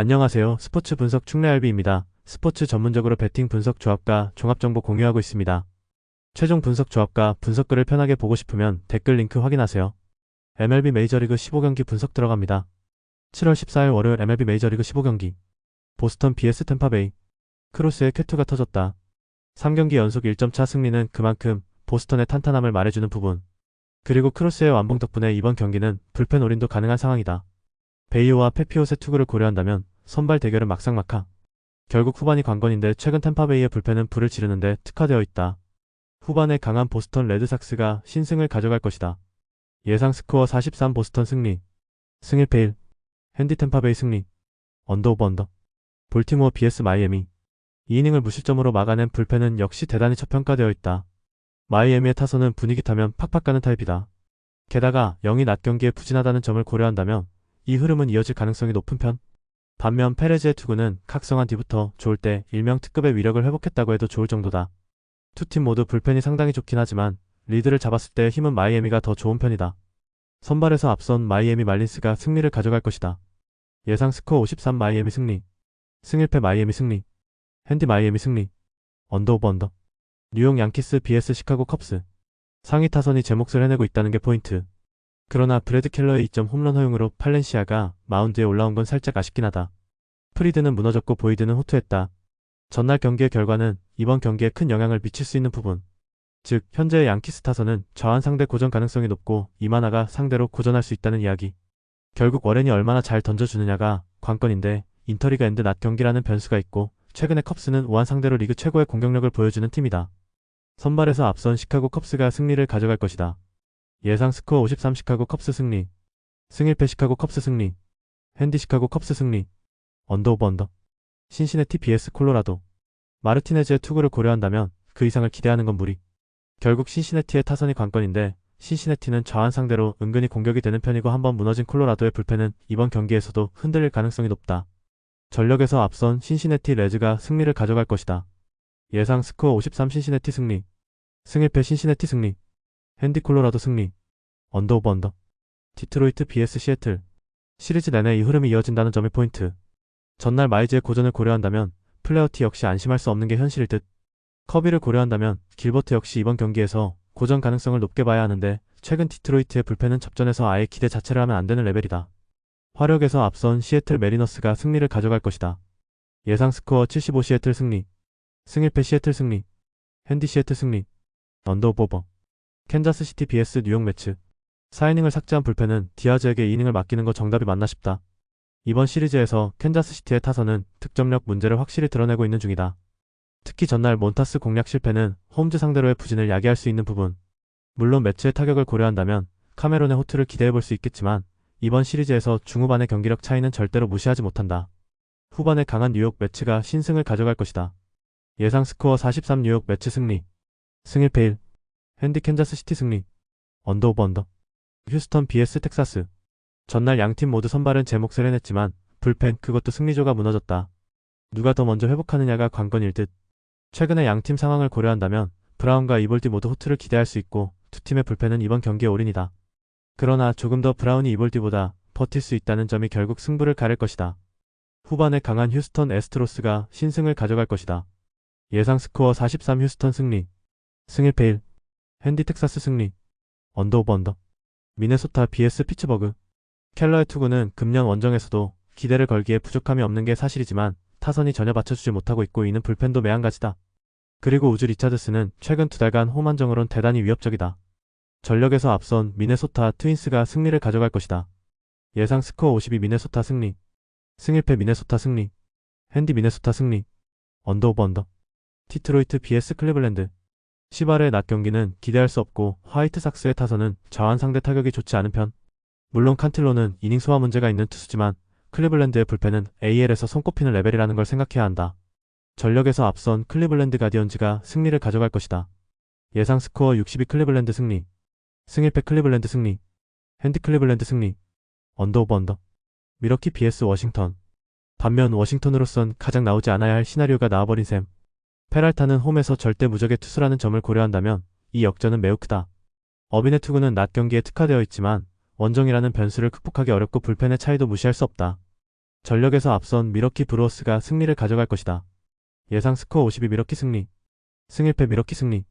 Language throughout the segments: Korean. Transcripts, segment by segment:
안녕하세요. 스포츠 분석 충래알비입니다. 스포츠 전문적으로 배팅 분석 조합과 종합정보 공유하고 있습니다. 최종 분석 조합과 분석글을 편하게 보고 싶으면 댓글 링크 확인하세요. MLB 메이저리그 15경기 분석 들어갑니다. 7월 14일 월요일 MLB 메이저리그 15경기 보스턴 BS 템파베이 크로스의 쾌투가 터졌다. 3경기 연속 1점 차 승리는 그만큼 보스턴의 탄탄함을 말해주는 부분. 그리고 크로스의 완봉 덕분에 이번 경기는 불펜 올인도 가능한 상황이다. 베이오와 페피옷의 투구를 고려한다면 선발 대결은 막상막하. 결국 후반이 관건인데 최근 템파베이의 불펜은 불을 지르는데 특화되어 있다. 후반에 강한 보스턴 레드삭스가 신승을 가져갈 것이다. 예상 스코어 43 보스턴 승리. 승일 페일. 핸디 템파베이 승리. 언더 오버 언더. 볼티모어 BS 마이애미. 2이닝을 무실점으로 막아낸 불펜은 역시 대단히 저평가되어 있다. 마이애미의 타선은 분위기 타면 팍팍 가는 타입이다. 게다가 영이 낮 경기에 부진하다는 점을 고려한다면 이 흐름은 이어질 가능성이 높은 편. 반면 페레즈의 투구는 각성한 뒤부터 좋을 때 일명 특급의 위력을 회복했다고 해도 좋을 정도다. 두 팀 모두 불펜이 상당히 좋긴 하지만 리드를 잡았을 때 힘은 마이애미가 더 좋은 편이다. 선발에서 앞선 마이애미 말린스가 승리를 가져갈 것이다. 예상 스코어 53 마이애미 승리. 승일패 마이애미 승리. 핸디 마이애미 승리. 언더 오버 언더. 뉴욕 양키스 BS 시카고 컵스. 상위 타선이 제 몫을 해내고 있다는 게 포인트. 그러나 브래드 켈러의 2점 홈런 허용으로 팔렌시아가 마운드에 올라온 건 살짝 아쉽긴 하다. 프리드는 무너졌고 보이드는 호투했다. 전날 경기의 결과는 이번 경기에 큰 영향을 미칠 수 있는 부분. 즉, 현재의 양키스 타선은 저한 상대 고전 가능성이 높고 이마나가 상대로 고전할 수 있다는 이야기. 결국 워렌이 얼마나 잘 던져주느냐가 관건인데 인터리가 엔드 낮 경기라는 변수가 있고 최근에 컵스는 우한 상대로 리그 최고의 공격력을 보여주는 팀이다. 선발에서 앞선 시카고 컵스가 승리를 가져갈 것이다. 예상 스코어 53 시카고 컵스 승리. 승일패 시카고 컵스 승리. 핸디 시카고 컵스 승리. 언더 오버 언더. 신시내티 BS 콜로라도. 마르티네즈의 투구를 고려한다면 그 이상을 기대하는 건 무리. 결국 신시내티의 타선이 관건인데 신시내티는 저한 상대로 은근히 공격이 되는 편이고 한번 무너진 콜로라도의 불펜은 이번 경기에서도 흔들릴 가능성이 높다. 전력에서 앞선 신시내티 레즈가 승리를 가져갈 것이다. 예상 스코어 53 신시내티 승리. 승일패 신시내티 승리. 핸디 콜로라도 승리. 언더 오버 언더. 디트로이트 BS 시애틀. 시리즈 내내 이 흐름이 이어진다는 점이 포인트. 전날 마이즈의 고전을 고려한다면 플레어티 역시 안심할 수 없는 게 현실일 듯. 커비를 고려한다면 길버트 역시 이번 경기에서 고전 가능성을 높게 봐야 하는데 최근 디트로이트의 불펜은 접전에서 아예 기대 자체를 하면 안 되는 레벨이다. 화력에서 앞선 시애틀 메리너스가 승리를 가져갈 것이다. 예상 스코어 75 시애틀 승리. 승일패 시애틀 승리. 핸디 시애틀 승리. 언더 오버. 캔자스 시티 BS 뉴욕 매치. 4이닝을 삭제한 불펜은 디아즈에게 2이닝을 맡기는 거 정답이 맞나 싶다. 이번 시리즈에서 캔자스 시티의 타선은 득점력 문제를 확실히 드러내고 있는 중이다. 특히 전날 몬타스 공략 실패는 홈즈 상대로의 부진을 야기할 수 있는 부분. 물론 매치의 타격을 고려한다면 카메론의 호투를 기대해볼 수 있겠지만 이번 시리즈에서 중후반의 경기력 차이는 절대로 무시하지 못한다. 후반에 강한 뉴욕 매치가 신승을 가져갈 것이다. 예상 스코어 43 뉴욕 매치 승리. 승일패 1. 핸디 캔자스 시티 승리. 언더 오버 언더. 휴스턴 BS 텍사스. 전날 양팀 모두 선발은 제 몫을 해냈지만 불펜 그것도 승리조가 무너졌다. 누가 더 먼저 회복하느냐가 관건일 듯. 최근의 양팀 상황을 고려한다면 브라운과 이볼디 모두 호투를 기대할 수 있고 두 팀의 불펜은 이번 경기에 올인이다. 그러나 조금 더 브라운이 이볼디보다 버틸 수 있다는 점이 결국 승부를 가릴 것이다. 후반에 강한 휴스턴 에스트로스가 신승을 가져갈 것이다. 예상 스코어 43 휴스턴 승리. 승일패 1. 핸디 텍사스 승리. 언더 오버 언더. 미네소타 BS 피츠버그. 켈러의 투구는 금년 원정에서도 기대를 걸기에 부족함이 없는 게 사실이지만 타선이 전혀 받쳐주지 못하고 있고 이는 불펜도 매한가지다. 그리고 우즈 리차드스는 최근 두 달간 홈 한정으론 대단히 위협적이다. 전력에서 앞선 미네소타 트윈스가 승리를 가져갈 것이다. 예상 스코어 52 미네소타 승리. 승일패 미네소타 승리. 핸디 미네소타 승리. 언더 오버 언더. 티트로이트 BS 클리블랜드. 시발의 낮 경기는 기대할 수 없고 화이트삭스의 타선은 저한 상대 타격이 좋지 않은 편. 물론 칸틸로는 이닝 소화 문제가 있는 투수지만 클리블랜드의 불펜은 AL에서 손꼽히는 레벨이라는 걸 생각해야 한다. 전력에서 앞선 클리블랜드 가디언즈가 승리를 가져갈 것이다. 예상 스코어 62 클리블랜드 승리. 승일패 클리블랜드 승리. 핸디 클리블랜드 승리. 언더 오버 언더. 미러키 BS 워싱턴. 반면 워싱턴으로선 가장 나오지 않아야 할 시나리오가 나와버린 셈. 페랄타는 홈에서 절대 무적의 투수라는 점을 고려한다면 이 역전은 매우 크다. 어빈의 투구는 낮 경기에 특화되어 있지만 원정이라는 변수를 극복하기 어렵고 불펜의 차이도 무시할 수 없다. 전력에서 앞선 미러키 브루어스가 승리를 가져갈 것이다. 예상 스코어 52 미러키 승리. 승일패 미러키 승리.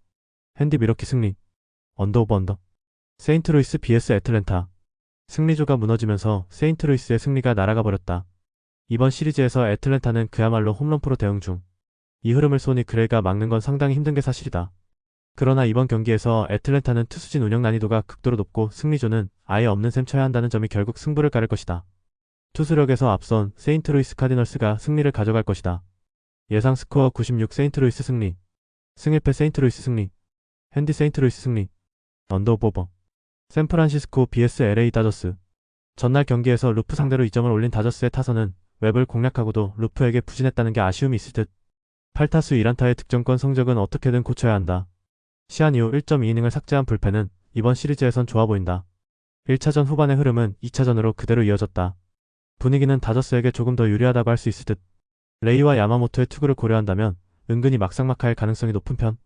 핸디 미러키 승리. 언더 오버 언더. 세인트루이스 vs 애틀랜타. 승리조가 무너지면서 세인트루이스의 승리가 날아가 버렸다. 이번 시리즈에서 애틀랜타는 그야말로 홈런프로 대응 중. 이 흐름을 소니 그레이가 막는 건 상당히 힘든 게 사실이다. 그러나 이번 경기에서 애틀랜타는 투수진 운영 난이도가 극도로 높고 승리조는 아예 없는 셈 쳐야 한다는 점이 결국 승부를 가를 것이다. 투수력에서 앞선 세인트루이스 카디널스가 승리를 가져갈 것이다. 예상 스코어 96 세인트루이스 승리. 승일패 세인트루이스 승리. 핸디 세인트루이스 승리. 언더오버. 샌프란시스코 BS LA 다저스. 전날 경기에서 루프 상대로 2점을 올린 다저스의 타선은 웹을 공략하고도 루프에게 부진했다는 게 아쉬움이 있을 듯. 8타수 1안타의 득점권 성적은 어떻게든 고쳐야 한다. 시한 이후 1.2이닝을 삭제한 불펜은 이번 시리즈에선 좋아 보인다. 1차전 후반의 흐름은 2차전으로 그대로 이어졌다. 분위기는 다저스에게 조금 더 유리하다고 할 수 있을 듯. 레이와 야마모토의 투구를 고려한다면 은근히 막상막하일 가능성이 높은 편.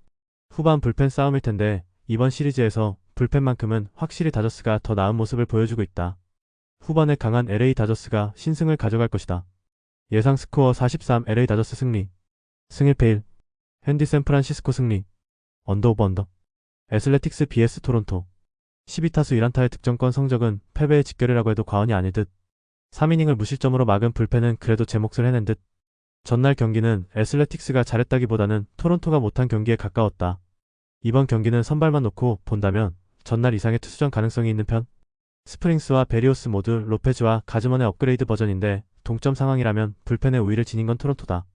후반 불펜 싸움일 텐데 이번 시리즈에서 불펜만큼은 확실히 다저스가 더 나은 모습을 보여주고 있다. 후반에 강한 LA 다저스가 신승을 가져갈 것이다. 예상 스코어 43 LA 다저스 승리. 승일패 1. 핸디 샌프란시스코 승리. 언더 오버 언더. 애슬레틱스 BS 토론토. 12타수 1안타의 득점권 성적은 패배의 직결이라고 해도 과언이 아닐 듯. 3이닝을 무실점으로 막은 불펜은 그래도 제 몫을 해낸 듯. 전날 경기는 애슬레틱스가 잘했다기보다는 토론토가 못한 경기에 가까웠다. 이번 경기는 선발만 놓고 본다면 전날 이상의 투수전 가능성이 있는 편. 스프링스와 베리오스 모두 로페즈와 가즈먼의 업그레이드 버전인데 동점 상황이라면 불펜의 우위를 지닌 건 토론토다.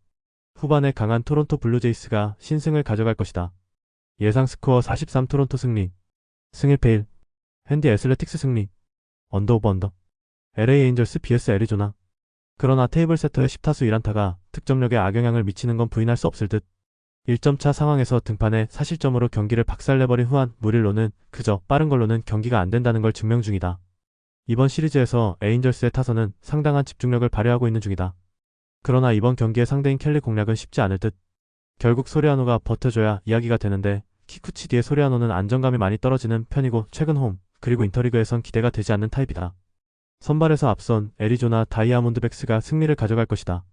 후반에 강한 토론토 블루제이스가 신승을 가져갈 것이다. 예상 스코어 43 토론토 승리. 승일패 1. 핸디 애슬레틱스 승리. 언더 오버 언더. LA 에인절스 vs 애리조나. 그러나 테이블 세터의 10타수 1안타가 득점력에 악영향을 미치는 건 부인할 수 없을 듯. 1점 차 상황에서 등판에 사실점으로 경기를 박살내버린 후한 무릴로는 그저 빠른 걸로는 경기가 안 된다는 걸 증명 중이다. 이번 시리즈에서 에인절스의 타선은 상당한 집중력을 발휘하고 있는 중이다. 그러나 이번 경기의 상대인 켈리 공략은 쉽지 않을 듯. 결국 소리아노가 버텨줘야 이야기가 되는데 키쿠치 뒤의 소리아노는 안정감이 많이 떨어지는 편이고 최근 홈 그리고 인터리그에선 기대가 되지 않는 타입이다. 선발에서 앞선 애리조나 다이아몬드백스가 승리를 가져갈 것이다.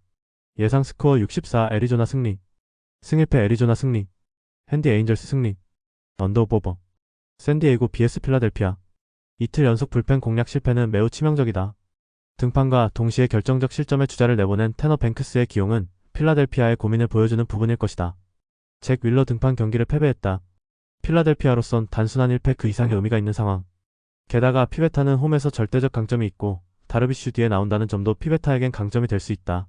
예상 스코어 64 애리조나 승리. 승일패 애리조나 승리. 핸디 에인절스 승리. 언더오버. 샌디에이고 BS 필라델피아. 이틀 연속 불펜 공략 실패는 매우 치명적이다. 등판과 동시에 결정적 실점의 주자를 내보낸 테너 뱅크스의 기용은 필라델피아의 고민을 보여주는 부분일 것이다. 잭 윌러 등판 경기를 패배했다. 필라델피아로선 단순한 1패 그 이상의 의미가 있는 상황. 게다가 피베타는 홈에서 절대적 강점이 있고 다르비슈 뒤에 나온다는 점도 피베타에겐 강점이 될 수 있다.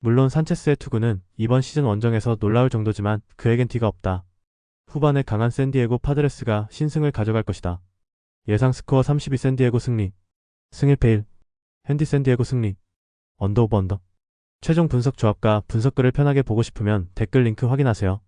물론 산체스의 투구는 이번 시즌 원정에서 놀라울 정도지만 그에겐 뒤가 없다. 후반에 강한 샌디에고 파드레스가 신승을 가져갈 것이다. 예상 스코어 32 샌디에고 승리. 승일패 1. 핸디 샌디에고 승리. 언더 오버 언더. 최종 분석 조합과 분석글을 편하게 보고 싶으면 댓글 링크 확인하세요.